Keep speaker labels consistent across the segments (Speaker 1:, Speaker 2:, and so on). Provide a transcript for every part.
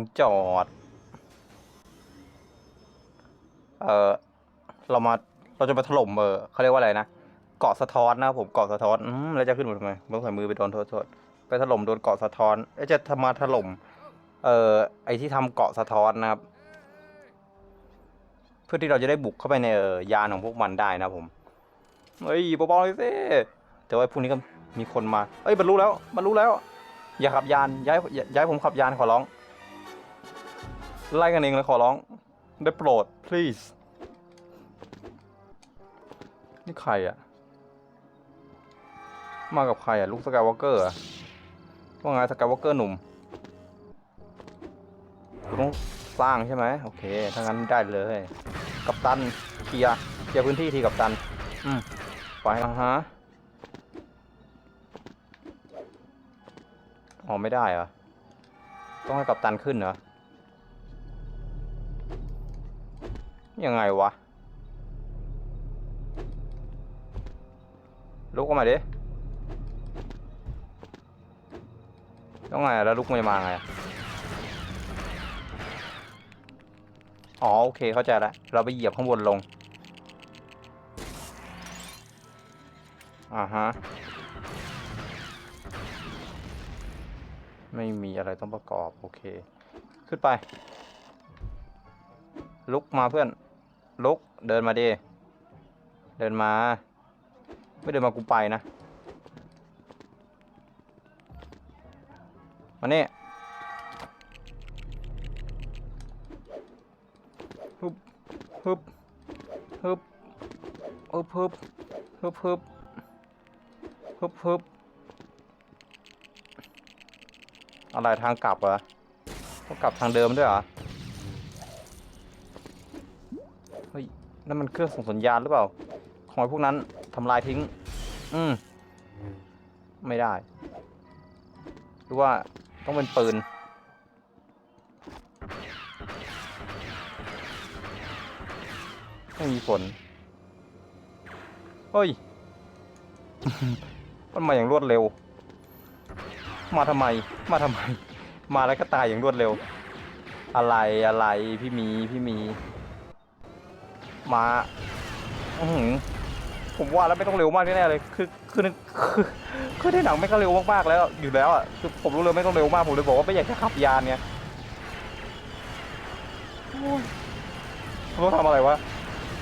Speaker 1: งจอด เออเรามาเราจะไปถล่มเออเขาเรียกว่าอะไรนะเกาะสะท้อนนะครับผมเกาะสะท้อนอืมแล้วจะขึ้นมาทำไมต้องใส่มือไปโดนโทษโทษไปถล่มโดนเกาะสะท้อนเอ๊ะจะทำมาถล่ม เอ่อไอที่ทำเกาะสะท้อนนะครับ เพื่อที่เราจะได้บุกเข้าไปในเออยานของพวกมันได้นะผมเฮ้ยเบาๆเลยสิแต่ว่าพรุ่งนี้ก็มีคนมา เอ้ยบรรลุแล้วบรรลุแล้ว อย่าขับยานย้ายย้ายผมขับยานขอร้อง ไล่กันเองเลยขอร้อง ได้โปรด please นี่ใครอะมากับใครอะลูกสกายวอล์กเกอร์อะว่าไงสกายวอล์กเกอร์หนุ่มต้องสร้างใช่ไหมโอเค ถ้างั้นได้เลย กัปตันเคลียร์เคลียร์พื้นที่ทีกัปตัน อืมไปฮะอ๋อไม่ได้เหรอ ต้องให้กัปตันขึ้นเหรอ ยังไงวะ ลุกออกมาดิแล้วไงแล้วลุกมันจะมาไง อ๋อ โอเค เข้าใจแล้ว เราไปเหยียบข้างบนลง อ่าฮะ ไม่มีอะไรต้องประกอบ โอเค ขึ้นไป ลุกมาเพื่อน ลุก เดินมาดิ เดินมา ไม่เดินมากูไปนะ มานี่ฮึบฮึบฮึบฮึบฮึบฮึบฮึบฮึบฮึบอะไรทางกลับเหรอกลับทางเดิมด้วยเหรอ เฮ้ย นั่นมันเครื่องส่งสัญญาณหรือเปล่า ของพวกนั้นทำลายทิ้ง อืม ไม่ได้ หรือว่าต้องเป็นปืน ไม่มีผลเฮ้ย มันมาอย่างรวดเร็ว มาทำไม มาทำไม มาแล้วก็ตายอย่างรวดเร็ว อะไรอะไรพี่มีพี่มี มาอืผมว่าแล้วไม่ต้องเร็วมากแน่ๆเลย คือคือคือคือในหนังไม่ก็เร็วมากๆแล้วอยู่แล้วอะคือผมรู้เลยไม่ต้องเร็วมากผมเลยบอกว่าไม่อยากจะขับยานเนี่ยโอ้ยผมต้องทำอะไรวะ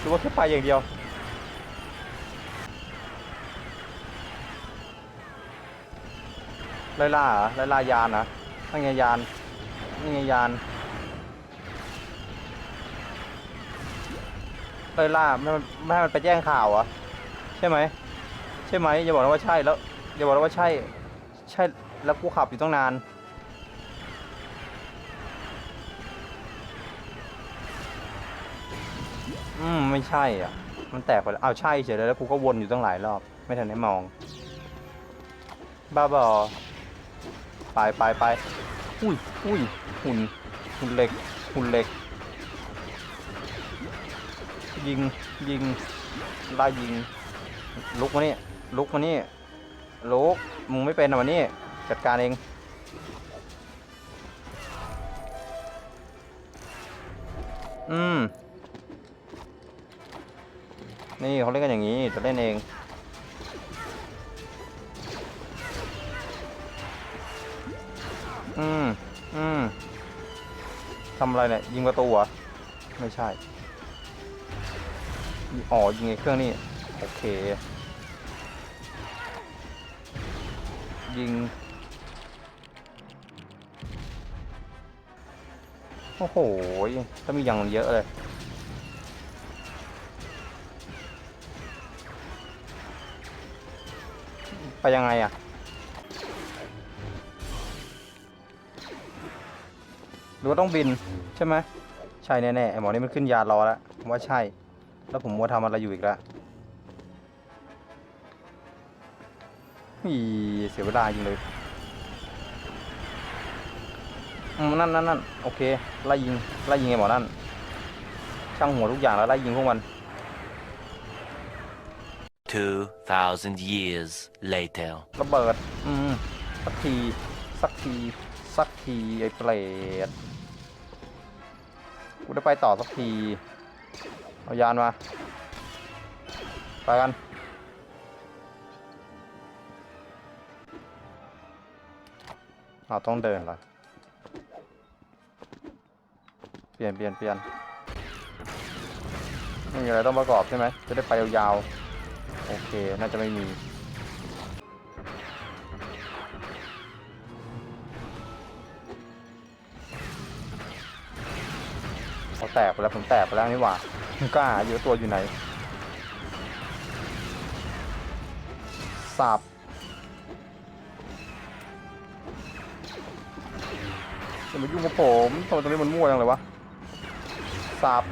Speaker 1: หรือว่าแค่ไปอย่างเดียวไล่ล่าเหรอไล่ล่ายานเหรอนั่นไงยานนี่ไงยาน ไล่ล่าไม่ให้มันไม่ให้มันไปแจ้งข่าวเหรอะใช่ไหมใช่ไหมอย่าบอกนะว่าใช่แล้วอย่าบอกนะว่าใช่ ใช่แล้วกูขับอยู่ตั้งนานอืมไม่ใช่อะ มันแตกไปแล้วเอาใช่เฉยเลยแล้วกูก็วนอยู่ตั้งหลายรอบ ไม่ทันได้มอง บ้าบอไปไปไปอุ้ยอุ้ยหุ่นหุ่นเหล็กหุ่นเหล็ก ยิงยิงไล่ยิง ลุกมานี่ลุกมานี่ลุกมึงไม่เป็นอะวันนี้จัดการเองอืม นี่เขาเล่นกันอย่างนี้จะเล่นเอง อืม อืมทำอะไรเนี่ย ยิงประตูเหรอ ไม่ใช่ อ๋อยิงไอ้เครื่องนี่โอเค ยิง โอ้โหถ้ามีอย่างเยอะเลยไปยังไงอะหรือว่าต้องบินใช่ไหมใช่แน่ๆไอหมอนี่มันขึ้นยานรอแล้วผมว่าใช่ แล้วผมมัวทำอะไรอยู่อีกแล้วอีเสียเวลาจริงเลยอืมนั่นนั่นนั่นโอเคไล่ยิงไล่ยิงไอ้หมอนั่น ช่างหัวทุกอย่างแล้วไล่ยิงพวกมัน
Speaker 2: 2,000 years later.
Speaker 1: ระเบิด อืม สักที สักที สักที ไอ้เปรตกูได้ไปต่อสักที เอายานมา ไปกัน เราต้องเดินเหรอ เปลี่ยนเปลี่ยนเปลี่ยนไม่มีอะไรต้องประกอบใช่ไหม จะได้ไปยาวๆ โอเค น่าจะไม่มีเขาแตกไปแล้วผมแตกไปแล้วนี่หว่า กล้าอยู่ว่าตัวอยู่ไหนสับอย่ามายุ่งกับผมทำไมตรงนี้มันมั่วจังเลยวะสับ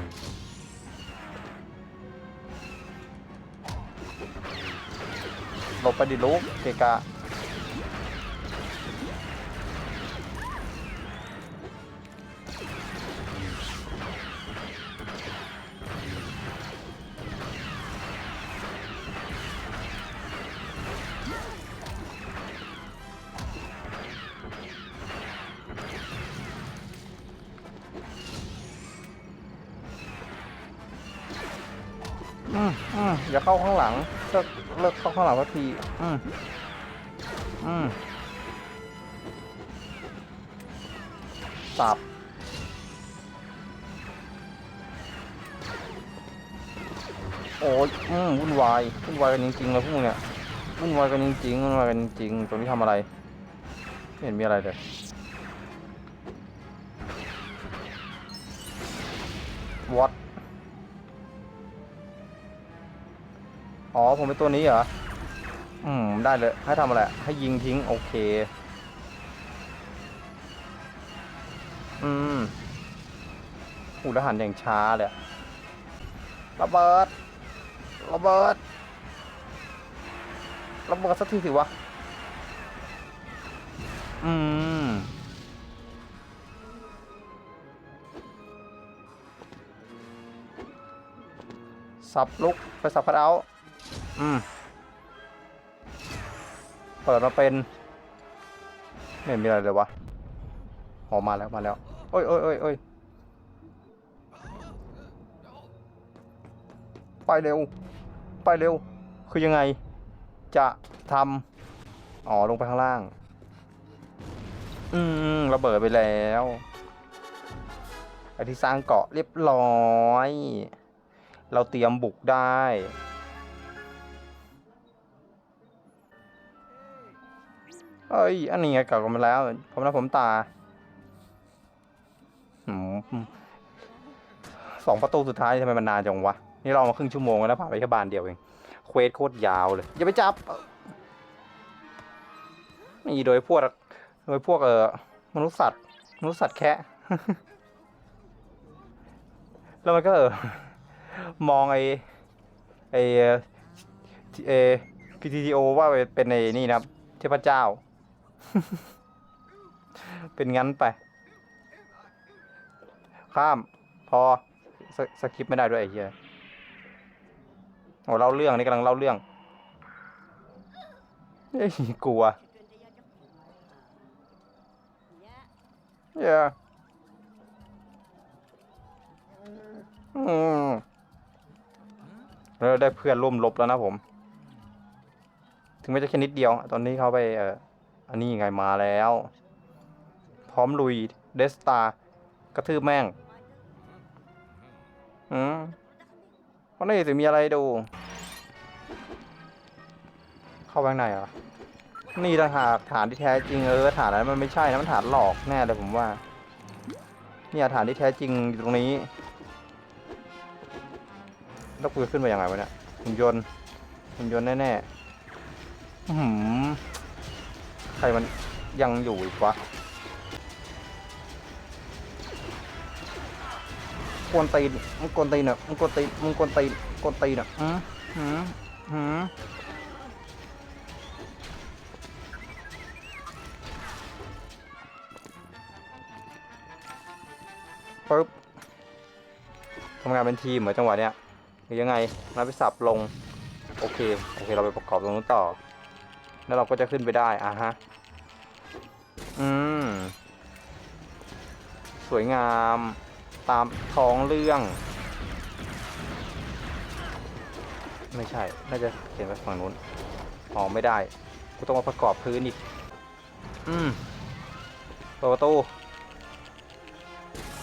Speaker 1: หลบไปดิลูกเกกะ อืมอย่าเข้าข้างหลังเลิกเลิกเข้าข้างหลังสักทีอืมอืมสับโอ้ยอืมวุ่นวายวุ่นวายกันจริงๆเลยพวกเนี่ยวุ่นวายกันจริงๆวุ่นวายกันจริงๆตรงนี้ทำอะไรไม่เห็นมีอะไรเลย อ๋อ ผมเป็นตัวนี้เหรอ อืม ได้เลย ให้ทำอะไร ให้ยิงทิ้ง โอเค อืมหูทหารอย่างช้าเลยระเบิดระเบิดระเบิดสักทีสิวะ อืม สับลุก ไปสับพัดเอา อืม เปิดมาเป็นไม่มีอะไรเลยวะออกมาแล้วมาแล้วโอ้ยโอ้ยโอ้ยโอ้ยไปเร็ว ไปเร็ว คือยังไง จะทำอ๋อลงไปข้างล่าง อืมระเบิดไปแล้วไอที่สร้างเกาะเรียบร้อย เราเตรียมบุกได้ เอ้ย อันนี้ไงเก่ากันมาแล้ว ผมนะผมตาสองประตูสุดท้ายทำไมมันนานจังวะ นี่เรามาครึ่งชั่วโมงแล้วผ่านไปแค่บานเดียวเอง เควสโคตรยาวเลย อย่าไปจับนี่โดยพวกโดยพวกเออมนุษย์สัตว์มนุษย์สัตว์แค่แล้วมันก็เออมองไอไอเอ่อเอ PTTO ว่าเป็นในนี่นะครับเทพเจ้า เป็นงั้นไป ข้าม พอสสคิปไม่ได้ด้วยไอ้เหี้ยโอ้เล่าเรื่องนี่กำลังเล่าเรื่องเฮ้ยกลัวเย้อืมเราได้เพื่อนร่วมรบแล้วนะผม ถึงแม้จะแค่นิดเดียว ตอนนี้เขาไปเอ่อ อันนี้ไงมาแล้ว พร้อมลุยเดสตากระทืบแม่ง อืมเพราะนี่สิมีอะไรดู เข้าไปข้างในเหรอนี่ต่างหากฐานที่แท้จริงเออฐานนั้นมันไม่ใช่นะมันฐานหลอกแน่เลยผมว่า เนี่ยฐานที่แท้จริงอยู่ตรงนี้แล้วกูจะขึ้นไปยังไงวะเนี่ยหุ่นยนต์หุ่นยนต์แน่ๆอื้อหือ ใครมันยังอยู่อีกวะกวนตีนมึงกวนตีนอะมึงกวนตีนมึงกวนตีนกวนตีนอะอืมอืมอืมปึ๊บทำงานเป็นทีมเหมือนจังหวะเนี้ยหรือยังไงนับไปสับลง โอเค โอเค เราไปประกอบตรงนู้นต่อ แล้วเราก็จะขึ้นไปได้อะฮะ อืม สวยงามตามท้องเรื่อง ไม่ใช่ น่าจะเขียนไปฝั่งนู้นอ๋อไม่ได้ กูต้องมาประกอบพื้นอีก อืมเปิดประตู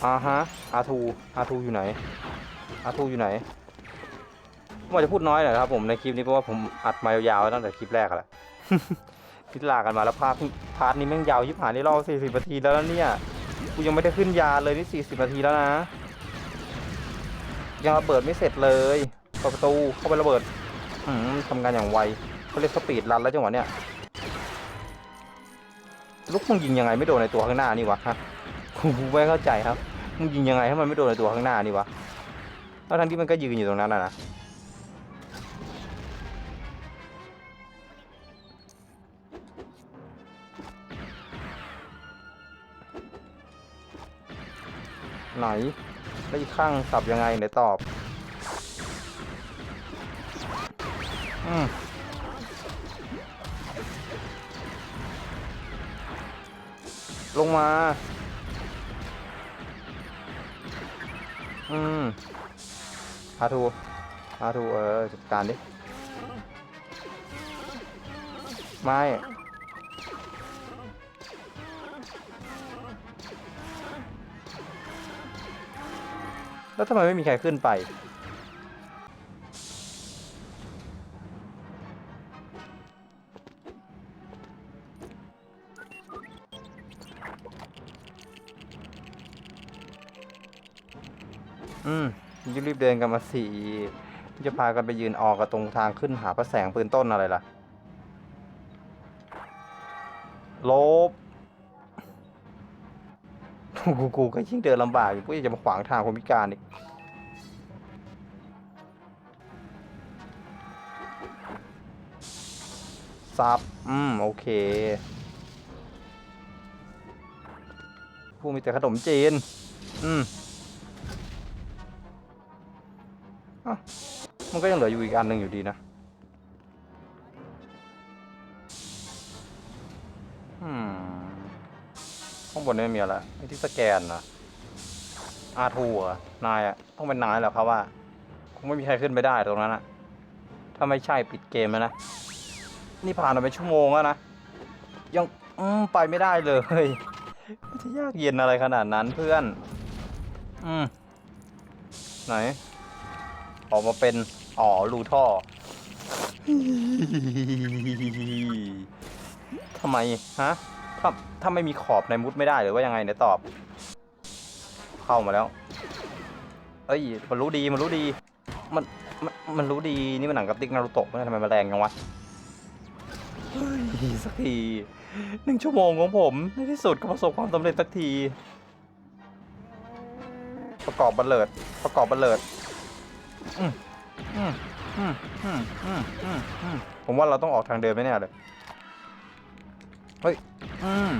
Speaker 1: อ่าฮะอาทูอาทูอยู่ไหนอาทูอยู่ไหนผมอาจจะพูดน้อยหน่อยครับผมในคลิปนี้เพราะว่าผมอัดมายาวๆตั้งแต่คลิปแรกแหละ พิลากันมาแล้วพาร์ทพาร์ทนี้แม่งยาวยิบหายในรอบ40นาทีแล้วนะเนี่ยกูยังไม่ได้ขึ้นยาเลยนี่ 40นาทีแล้วนะ ยังระเบิดไม่เสร็จเลยเปิดประตูเข้าไประเบิดอืมทำงานอย่างไวเขาเรียกสปีดรันแล้วจังหวะเนี้ยลูกมึงยิงยังไงไม่โดนในตัวข้างหน้านี่วะฮะกูไม่เข้าใจครับมึงยิงยังไงให้มันไม่โดนในตัวข้างหน้านี่วะแล้วทั้งที่มันก็ยืนอยู่ตรงนั้นนะ ไหนแล้วอีกข้างสับยังไงไหนตอบ อืมลงมา อืมพาทูพาทูเออจัดการดิ ไม่ แล้วทำไมไม่มีใครขึ้นไป อืมรีบๆเดินกันมาสี่จะพากันไปยืนออกกับตรงทางขึ้นหาพระแสงปืนต้นอะไรล่ะ ลบ กูกูก็ยิ่งเดินลำบากอยู่กูยังจะมาขวางทางคนพิการอีกซับ อืม โอเค ผู้มีแต่ขนมจีน อืมอะมันก็ยังเหลืออยู่อีกอันหนึ่งอยู่ดีนะ ข้างบนนี่มีอะไรไอ้ที่สแกนนะอาทูอะนายอะต้องเป็นนายแหละครับว่าคงไม่มีใครขึ้นไปได้ตรงนั้นอะถ้าไม่ใช่ปิดเกมแล้วนะ นี่ผ่านมาเป็นชั่วโมงแล้วนะ ยังอืมไปไม่ได้เลยมันจะยากเย็นอะไรขนาดนั้นเพื่อน อืม ไหน ออกมาเป็น อ๋อรูท่อทำไม ฮะ ถ้าถ้าไม่มีขอบในมุดไม่ได้หรือว่ายังไงเนี่ยตอบ เข้ามาแล้ว เอ้ยมันรู้ดีมันรู้ดีมันมันมันรู้ดีนี่มันหนังกับติ๊กนารูโตะไม่ทำไมมาแรงจังวะสักทีหนึ่งชั่วโมงของผมในที่สุดก็ประสบความสำเร็จสักที ประกอบบันเลิดประกอบบันเลิดผมว่าเราต้องออกทางเดินไม่แน่เลย เฮ้ย อืม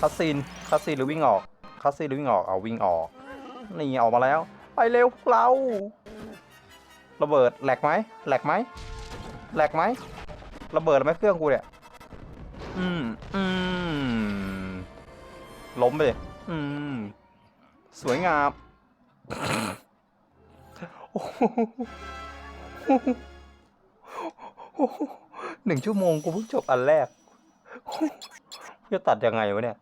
Speaker 1: คัสซีนคัสซีนหรือวิ่งออกคัสซีนหรือวิ่งออก เอาวิ่งออก นี่ออกมาแล้ว ไปเร็วพวกเรา ระเบิดแหลกไหมแหลกไหมแหลกไหมระเบิดไหมเครื่องกูเนี่ย อืม อืม ล้มไปดิอืม สวยงามโอ้โห หนึ่งชั่วโมงกูเพิ่งจบอันแรก จะตัดยังไงวะเนี่ย